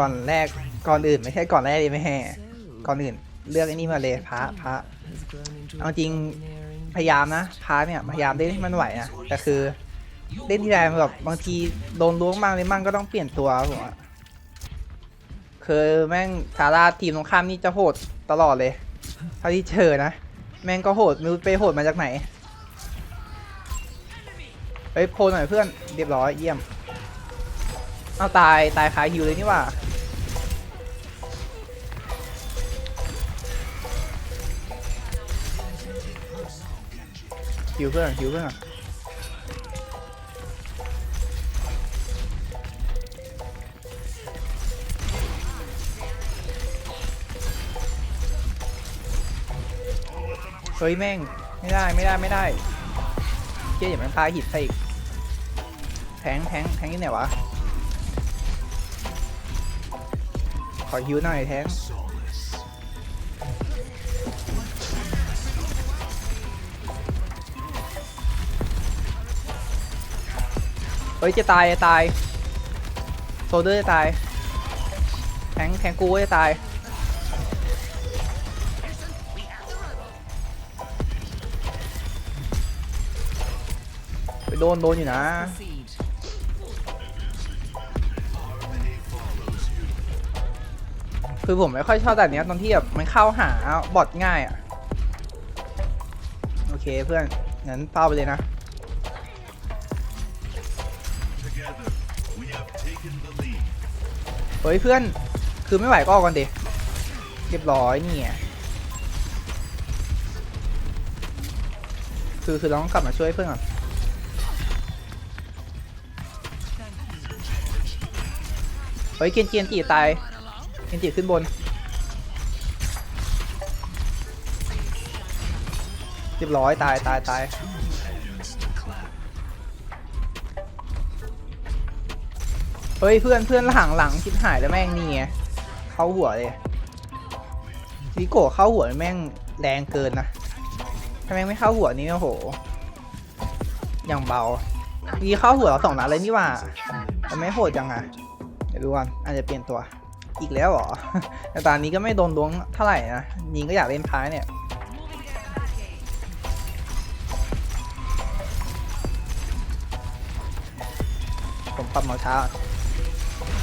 ก่อนแรกก่อนอื่นไม่ใช่ก่อนแรกดิไม่แห่ก่อนอื่น เลือกไอ้นี่มาเลยพระพระเอาจริงพยายามนะพระเนี่ยพยายามเล่นให้มันไหวนะแต่คือเล่นที่ไรมันแบบบางทีโดนล้วงบ้างเลยมั่งก็ต้องเปลี่ยนตัวผมอะคือแม่งซาร่าทีมตรงข้ามนี่จะโหดตลอดเลยเท่าที่เจอนะ แม่งก็โหดม่รู้ไปโหดมาจากไหนไปโพลหน่อยเพื่อนเรียบร้อยเยี่ยมเอาตายตายคาฮิวเลยนี่ว่า ฮิวเพื่อนฮิวเพื่อนเฮ้ยแม่งไม่ได้ไม่ได้ไม่ได้เจ๊อย่ามันพาหิดใส่อีกแทงแทงแทงที่ไหนวะ ขอฮิวหน่อยแทง เฮ้ยจะตายจะตายโซเดอร์จะตายแทงแทงกูก็จะตายไปโดนโดนอยู่นะคือผมไม่ค่อยชอบแบบเนี้ยตอนที่แบบมันเข้าหาบอทง่ายอะ โอเคเพื่อนงั้นเป้าไปเลยนะ เฮ้ยเพื่อน คือไม่ไหวก็ออกกันดิเรียบร้อยเนี่ไงคือคือเราต้องกลับมาช่วยเพื่อนก่อนเฮ้ยเกียนเกียนตีตายเกียนตีขึ้นบนเรียบร้อยตายตายตาย เฮ้ยเพื่อนเพื่อนหลังหลังชิบหายแล้วแม่งนี่ไงเข้าหัวเลยวิโกเข้าหัวแม่งแรงเกินนะถ้าแม่งไม่เข้าหัวนี่โอ้โหอย่างเบาวีเข้าหัวเราสองนัดเลยนี่ว่ามันไม่โหดจังอะเดี๋ยวดูก่อนอาจจะเปลี่ยนตัวอีกแล้วเหรอแต่ตอนนี้ก็ไม่โดนล้วงเท่าไหร่นะยิงก็อยากเล่นพายเนี่ยผมปรับมาช้า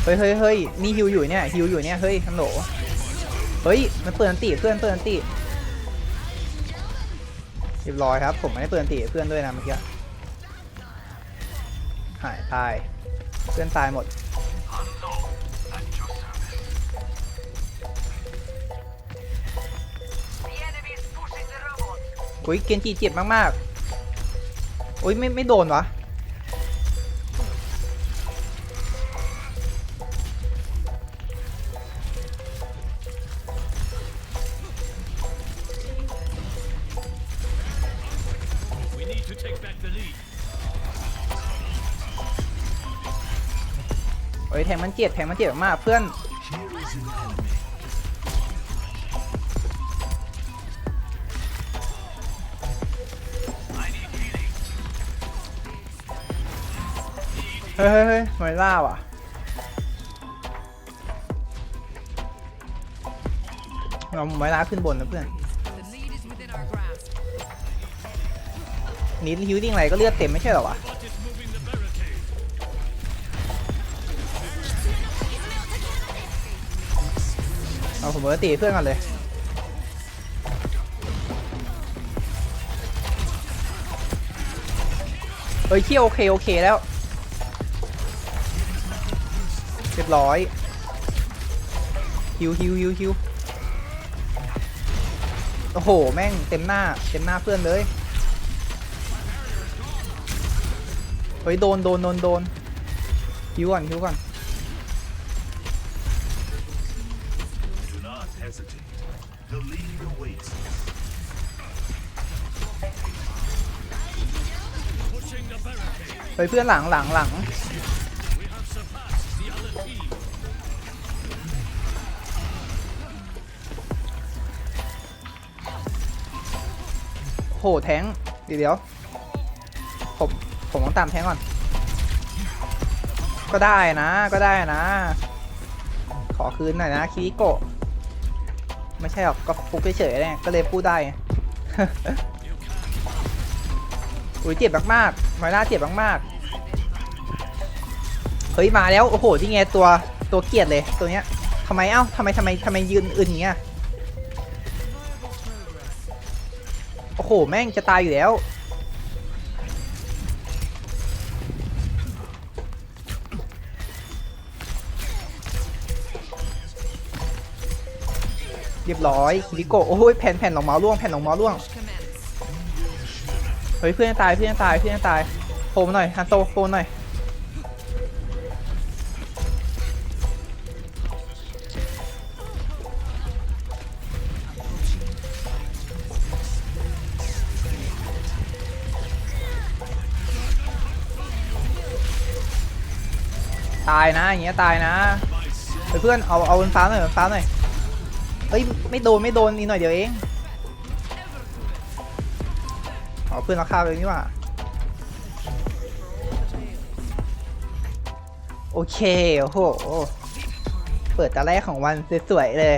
เฮ้ยเฮ้ยเฮ้ยนี่ฮิวอยู่เนี่ยฮิวอยู่เนี่ยเฮ้ยฮัลโหลเฮ้ยมันเปิดอันติเพื่อนเปิดอันติเรียบร้อยครับ ผมไม่ได้เปิดอันติเพื่อนด้วยนะเมื่อกี้หายตายเพื่อนตายหมดอุ้ยเกนจิเจ็บมากๆอุ้ยไม่ไม่โดนวะ ฮ้ยแทงมันเจ็บแทงมันเจ็บมากเพื่อน Here is an enemy. เฮ้ยเฮ้ยเฮ้ยไมล่าว่ะเราไมล่าขึ้นบนนะเพื่อน The lead is within our grasp. นิดฮิวดิ้งอะไรก็เลือดเต็มไม่ใช่เหรอวะ ผมเบอตีเพื่อนก่อนเลย เฮ้ยเที่ยวโอเคโอเคแล้ว เรียบร้อยฮิวฮิวฮิวฮิวโอ้โห แม่งเต็มหน้า เต็มหน้าเพื่อนเลย เฮ้ย โดน โดน โดน โดนฮิวก่อนฮิวก่อน barricade. เพื่อนหลังหลังหลังโหแทงเดี๋ยวเดี๋ยว ผมผมต้องตามแทงก่อน ก็ได้นะก็ได้นะ ขอคืนหน่อยนะคิริโกะไม่ใช่หรอกก็ฟุกเฉยๆเนี่ยก็เลยพูดได้ อุ้ยเจ็บมากๆมาหน้าเจ็บมากๆเฮ้ยมาแล้วโอ้โหที่ไงตัวตัวเกียดเลยตัวเนี้ยทำไมเอ้าทำไมทำไมทำไมยืนอื่นอย่างเงี้ยโอ้โหแม่งจะตายอยู่แล้วเรียบร้อยคิริโกโอ้ยแผ่นแผ่นรองเมาร่วงแผ่นรองเมาร่วง เฮ้ยเพื่อนตายเพื่อนตายเพื่อนตายโฟมหน่อยฮันโตโฟมหน่อยตายนะอย่างเงี้ยตายนะเฮ้ยเพื่อนเอาเอาบนฟ้าหน่อยบนฟ้าหน่อยเฮ้ยไม่โดนไม่โดนนี่หน่อยเดียวเอง อ๋อเพื่อนเราฆ่าไปนี่ว่าโอเค โอ้โห เปิดตาแรกของวันสวยๆเลย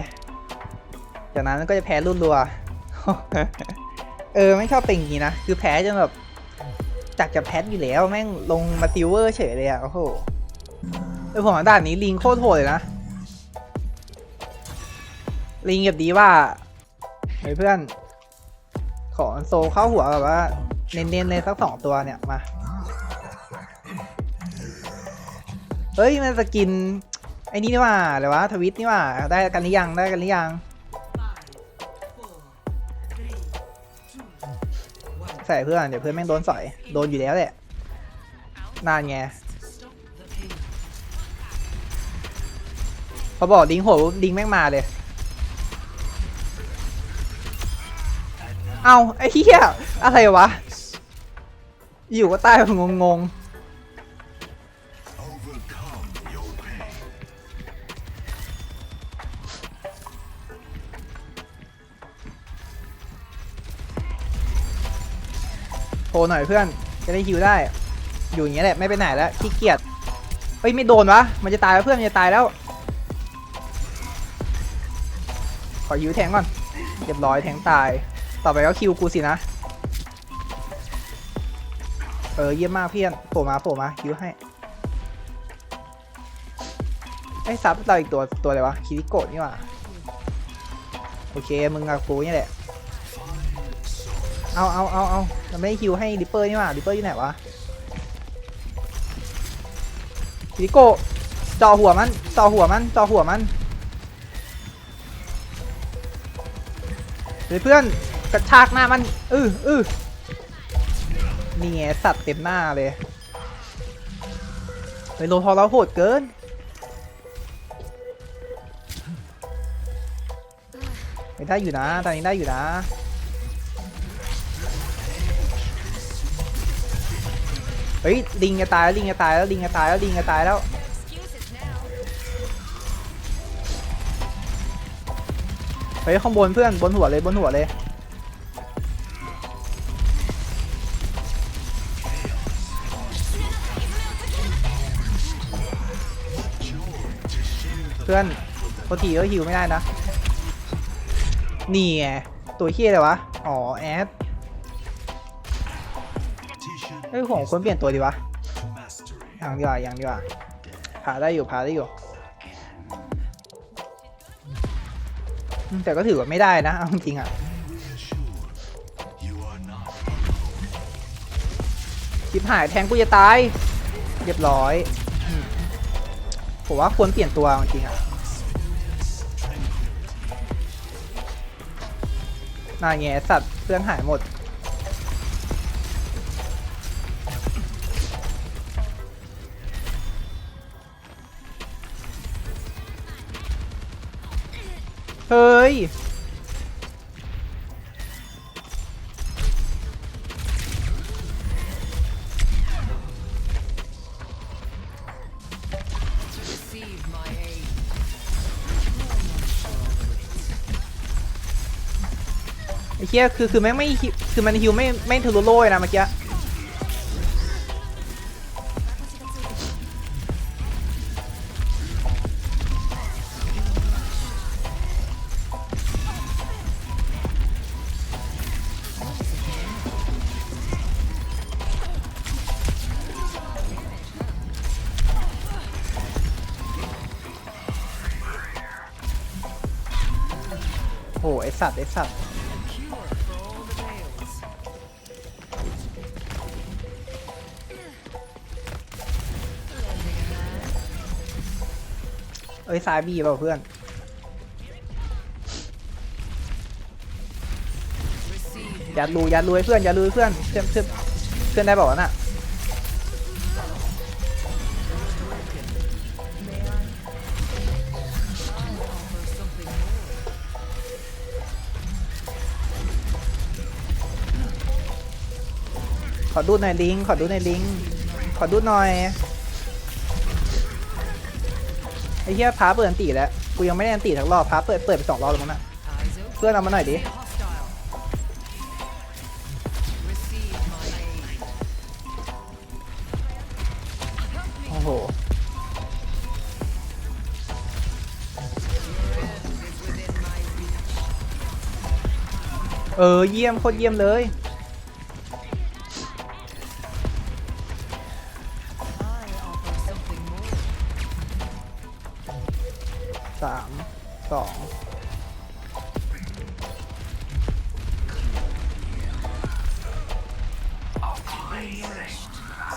จากนั้นก็จะแพ้รุ่นรัว เออ ไม่ชอบเป็นอย่างนี้นะ คือแพ้จนแบบ จากจะแพ้อยู่แล้ว แม่งลงมาติวเวอร์เฉยเลยอะโอ้โหเออผมว่าด่านนี้ลิงโคตรโหดเลยนะ ลิงแบบดีว่าเฮ้ยเพื่อน ขอโซเข้าหัวแบบว่า เน้นๆเลยสักสองตัวเนี่ยมา เฮ้ย มันสกิน ไอ้นี่นี่ว่าอะไรวะทวิตนี่ว่า ได้กันหรือยังได้กันหรือยังใส่เพื่อนเดี๋ยวเพื่อนแม่งโดนสอย โดนอยู่แล้วแหละนานไงพอบอกดิงโหดิงแม่งมาเลย เอาไอ้เหี้ยอะไรวะ อยู่ก็ตายงงงโทรหน่อยเพื่อน จะได้ฮิวได้ อยู่อย่างเงี้ยแหละไม่ไปไหนแล้วขี้เกียจเฮ้ยไม่โดนวะ มันจะตายแล้วเพื่อนมันจะตายแล้ว ขอฮิวแทงก่อน เรียบร้อยแทงตาย ต่อไปก็คิวกูสินะ เออเยี่ยมมากเพื่อนโผล่มาโผล่มาฮิวให้ไอ้ซับเราอีกตัวตัวอะไรวะคิริโกะนี่หว่าโอเคมึงกับกูนี่แหละเอาเอาเอาเอาเราไม่ได้คิวให้ริปเปอร์นี่หว่าริปเปอร์อยู่ไหนวะคิริโกะจ่อหัวมันจ่อหัวมันจ่อหัวมันเฮ้ยเพื่อน กระชากหน้ามันอืออือนี่ไงสัตว์เต็มหน้าเลยเฮ้ยโลทอเราโหดเกินไม่ได้อยู่นะตอนนี้ได้อยู่นะเฮ้ยลิงจะตายแล้วลิงจะตายแล้วลิงจะตายแล้วลิงจะตายแล้วเฮ้ยข้างบนเพื่อนบนหัวเลยบนหัวเลย พื่อนปกติก็ฮิวไม่ได้นะ นี่ไงตัวเฮียอะไรวะ อ๋อแอดเฮ้ยผมควรเปลี่ยนตัวดีวะ mastery. ยังดีกว่ายังดีกว่าพาได้อยู่พาได้อยู่ แต่ก็ถือว่าไม่ได้นะเอาจริงอะ Reassured, you are not ชิบหายแทงกูจะตาย เรียบร้อย ผมว่าควรเปลี่ยนตัวจริงอะน่าแง่สัตว์เพื่อนหายหมด เฮ้ย ไอ้เหี้ยคือคือแม่งไม่คือมันฮิวไม่ไม่ทะลุโล่เลยนะเมื่อกี้ อ้ยซ้ายบีเปล่าเพื่อน Receive ยัดรูยัดรูให้เพื่อนอยัดรูให้เพื่อนเพื่อนเพื่อนเพื่อนได้บอกว่าวน่ะขอดูหน่อยลิง ขอดูหน่อยลิง ขอดูหน่อย อ้เหี้ยพาเปิดอันตีแล้ว กูยังไม่ได้อันตีทั้งรอบพาเปิดเปิดไปสองรอบแล้วมั้งน่ะเพื่อนเอามาหน่อยดิ โอ้โห เออเยี่ยมโคตรเยี่ยมเลยามสอง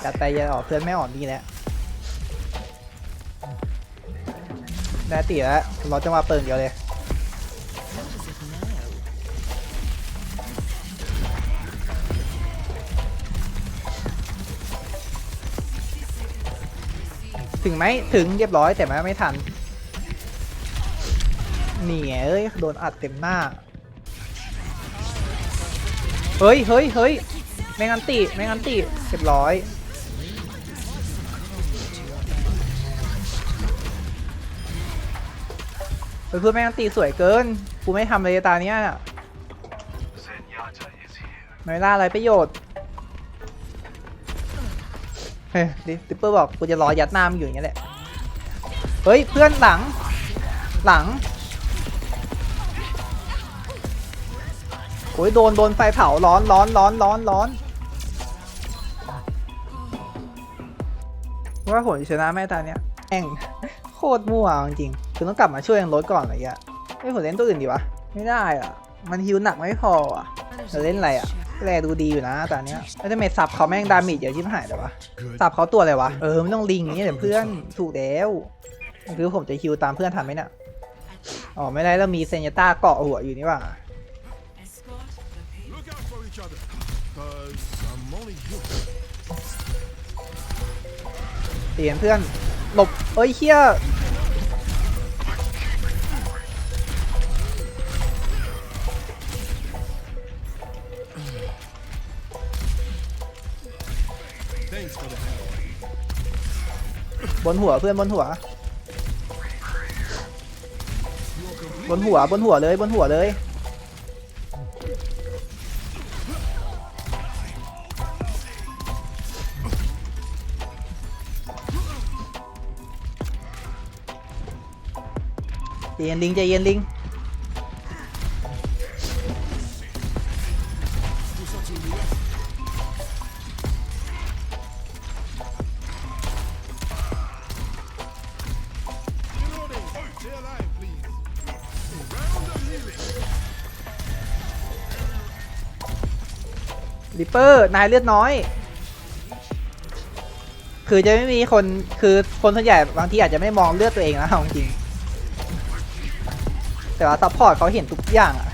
อย่าแต่อย่าออกเพื่อนไม่ออกดีแล้วได้ตีแล้วรอจังหวะเปิดอย่างเดียวเลยถึงไหมถึงเรียบร้อยแต่ไมันไม่ทัน นี่ไงเอ้ย โดนอัดเต็มหน้า เฮ้ยเฮ้ยเฮ้ยแมงอันติแมงอันติเรียบร้อยเฮ้ยเพื่อนแมงอันติสวยเกิน กูไม่ทำเลยตาเนี้ยไม่ล่าอะไรประโยชน์ เฮ้ยดิติปเปอร์บอกกูจะรอยัดน้ามงอยู่อย่างเงี้แหละ เฮ้ย เพื่อนหลัง หลัง โอ้ยโดนโดนไฟเผาร้อนร้อนร้อนร้อนร้อนว่าผลชนะแม่ตาเนี้ยแองโคตรมั่วจริงคือต้องกลับมาช่วยยังรถก่อนอะไรเงี้ยไม่ผลเล่นตัวอื่นดีวะไม่ได้อะมันฮิวหนักไม่พออะจะเล่นอะไรอะแลดูดีอยู่นะตอนเนี้ยแล้วจะเมทสับเขาแม่งดามิดเยอะชิบหายแต่วะสับเขาตัวอะไรวะเออไม่ต้องลิงนี้เดี๋ยวเพื่อนถูกแล้วคือผมจะฮิวตามเพื่อนทันไหมเนี่ยอ๋อไม่ได้แล้วมีเซนยต้าเกาะหัวอยู่นี่ว่า เตียนเพื่อนหลบเอ้ยเชี่ยบนหัวเพื่อนบนหัว บนหัวบนหัวเลยบนหัวเลย ใจเย็นลิงใจเย็นลิง Reloading. Stay alive, please. Round of healing. ริปเปอร์ นายเลือดน้อย คือจะไม่มีคน คือคนส่วนใหญ่บางทีอาจจะไม่มองเลือดตัวเองนะจริง แต่ว่าซัพพอร์ตเขาเห็นทุกอย่างอะ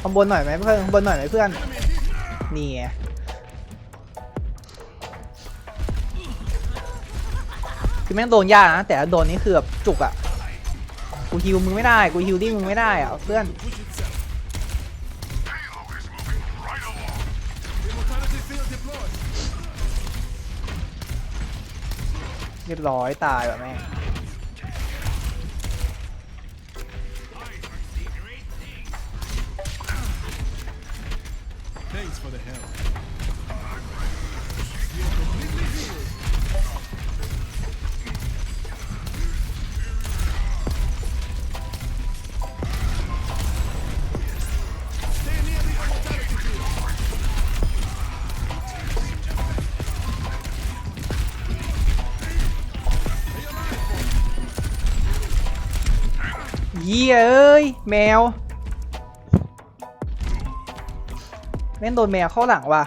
ข้างบนหน่อยไหมเพื่อนข้างบนหน่อยไหมเพื่อนนี่ไงคือแม่งโดนยากนะแต่โดนนี่คือแบบจุกอะกูฮิวมึงไม่ได้กูฮิวดิ้งมึงไม่ได้อะเพื่อนเรียบร้อยตายแบบแม่ง Thanks for the help. เยี่ยเอ้ย แม่งโดนแมวเข้าหลังว่ะ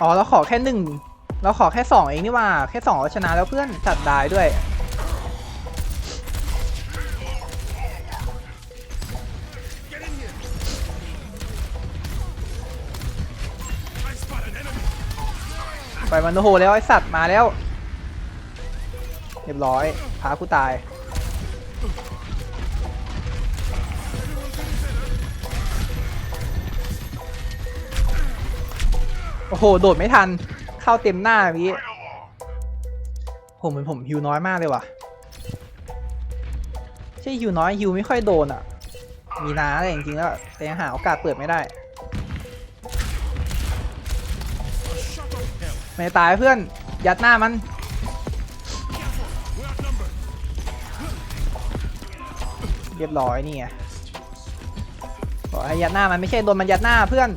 อ๋อเราขอแค่หนึ่ง เราขอแค่สองเองนี่ว่า แค่สองเราชนะแล้วเพื่อนจัดได้ด้วย ไปมันโอ้โหแล้วไอสัตว์มาแล้ว เรียบร้อยพากูตาย อ้โห โดดไม่ทัน เข้าเต็มหน้าพี่ผมเหมือนผมฮิวน้อยมากเลยว่ะ ใช่ฮิวน้อยฮิวไม่ค่อยโดนอะ มีนาอะไรจริงๆแล้วแต่ยังหาโอกาสเปิดไม่ได้ ไม่ตายเพื่อนยัดหน้ามันเรียบร้อยนี่ไงบอกให้ยัดหน้ามันไม่ใช่โดนมันยัดหน้าเพื่อน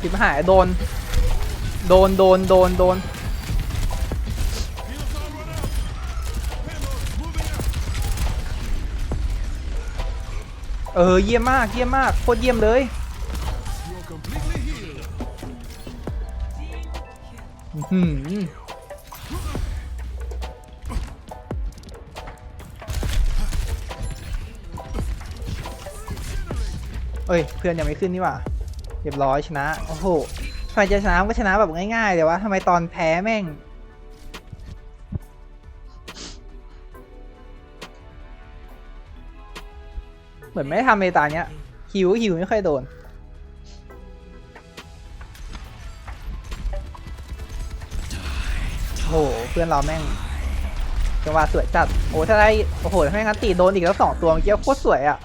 ทิมหายโดน โดนโดนโดนโดนเออเยี่ยมมากเยี่ยมมากโคตรเยี่ยมเลยอื้อหือเอ้ย เพื่อนยังไม่ขึ้นนี่หว่า เรียบร้อยชนะ โอ้โหทำไมจะชนะก็ชนะแบบง่ายๆเลยวะทำไมตอนแพ้แม่ง เหมือนไม่ทำในตาเนี้ยหิวหิวไม่ค่อยโดนโอ้โหเพื่อนเราแม่งจังหวะสวยจัดโอ้ถ้าได้โอ้โหถ้าไม่งั้นตีโดนอีกแล้วสองตัวเมื่อกี้โคตรสวยอะ